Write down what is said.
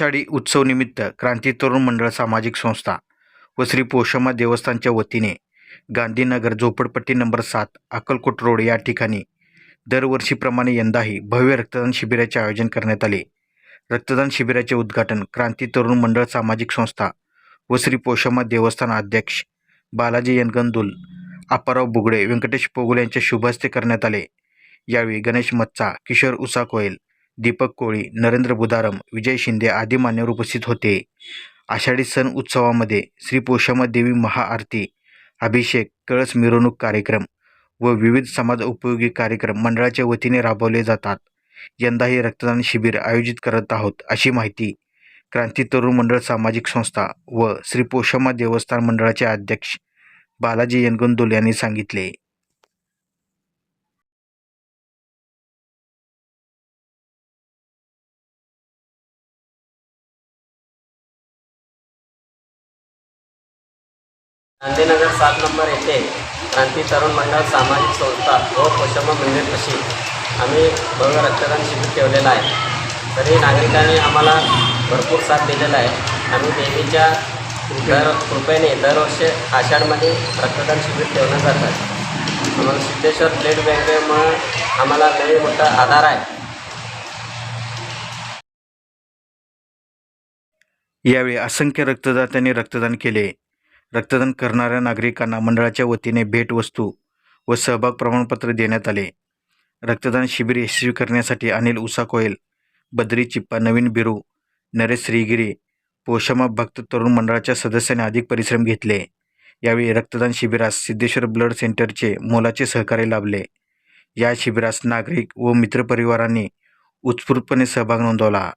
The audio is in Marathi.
आषाढी उत्सवनिमित्त क्रांती तरुण मंडळ सामाजिक संस्था व श्री पोषमा देवस्थानच्या वतीने गांधीनगर झोपडपट्टी नंबर सात अक्कलकोट रोड या ठिकाणी दरवर्षीप्रमाणे यंदाही भव्य रक्तदान शिबिराचे आयोजन करण्यात आले. रक्तदान शिबिराचे उद्घाटन क्रांती तरुण मंडळ सामाजिक संस्था व श्री पोषमा देवस्थान अध्यक्ष बालाजी यनगंदुल आप्पाराव बुगडे व्यंकटेश पोगुल यांच्या शुभ हस्ते करण्यात आले. यावेळी गणेश मच्चा किशोर उसा कोयल दीपक कोळी नरेंद्र बुधारम विजय शिंदे आदी मान्यवर उपस्थित होते. आषाढी सण उत्सवामध्ये श्री पोषमा देवी महाआरती अभिषेक कळस मिरवणूक कार्यक्रम व विविध समाज उपयोगी कार्यक्रम मंडळाच्या वतीने राबवले जातात. यंदाही रक्तदान शिबिर आयोजित करत आहोत अशी माहिती क्रांती तरुण मंडळ सामाजिक संस्था व श्री पोषमा देवस्थान मंडळाचे अध्यक्ष बालाजी यनगुंदुल यांनी सांगितले. गांधीनगर सात नंबर येथे क्रांती तरुण मंडळ सामाजिक संस्था व पोषमा मंदिरपाशी आम्ही भव्य रक्तदान शिबिर ठेवलेलं आहे. तरी नागरिकांनी आम्हाला भरपूर साथ दिलेला आहे. आम्ही देवीच्या दर कृपेने दरवर्षी आषाढमध्ये रक्तदान शिबिर ठेवलं जातात आम्हाला सिद्धेश्वर ब्लड बँकेमुळं आम्हाला लई मोठा आधार आहे. यावेळी असंख्य रक्तदात्यांनी रक्तदान केले. रक्तदान करणाऱ्या नागरिकांना मंडळाच्या वतीने भेटवस्तू व सहभाग प्रमाणपत्र देण्यात आले. रक्तदान शिबिर यशस्वी करण्यासाठी अनिल उषा कोयल बद्री चिप्पा नवीन बिरू नरेश श्रीगिरी पोषमा भक्त तरुण मंडळाच्या सदस्यांनी अधिक परिश्रम घेतले. यावेळी रक्तदान शिबिरास सिद्धेश्वर ब्लड सेंटरचे मोलाचे सहकार्य लाभले. या शिबिरास नागरिक व मित्रपरिवारांनी उत्स्फूर्तपणे सहभाग नोंदवला.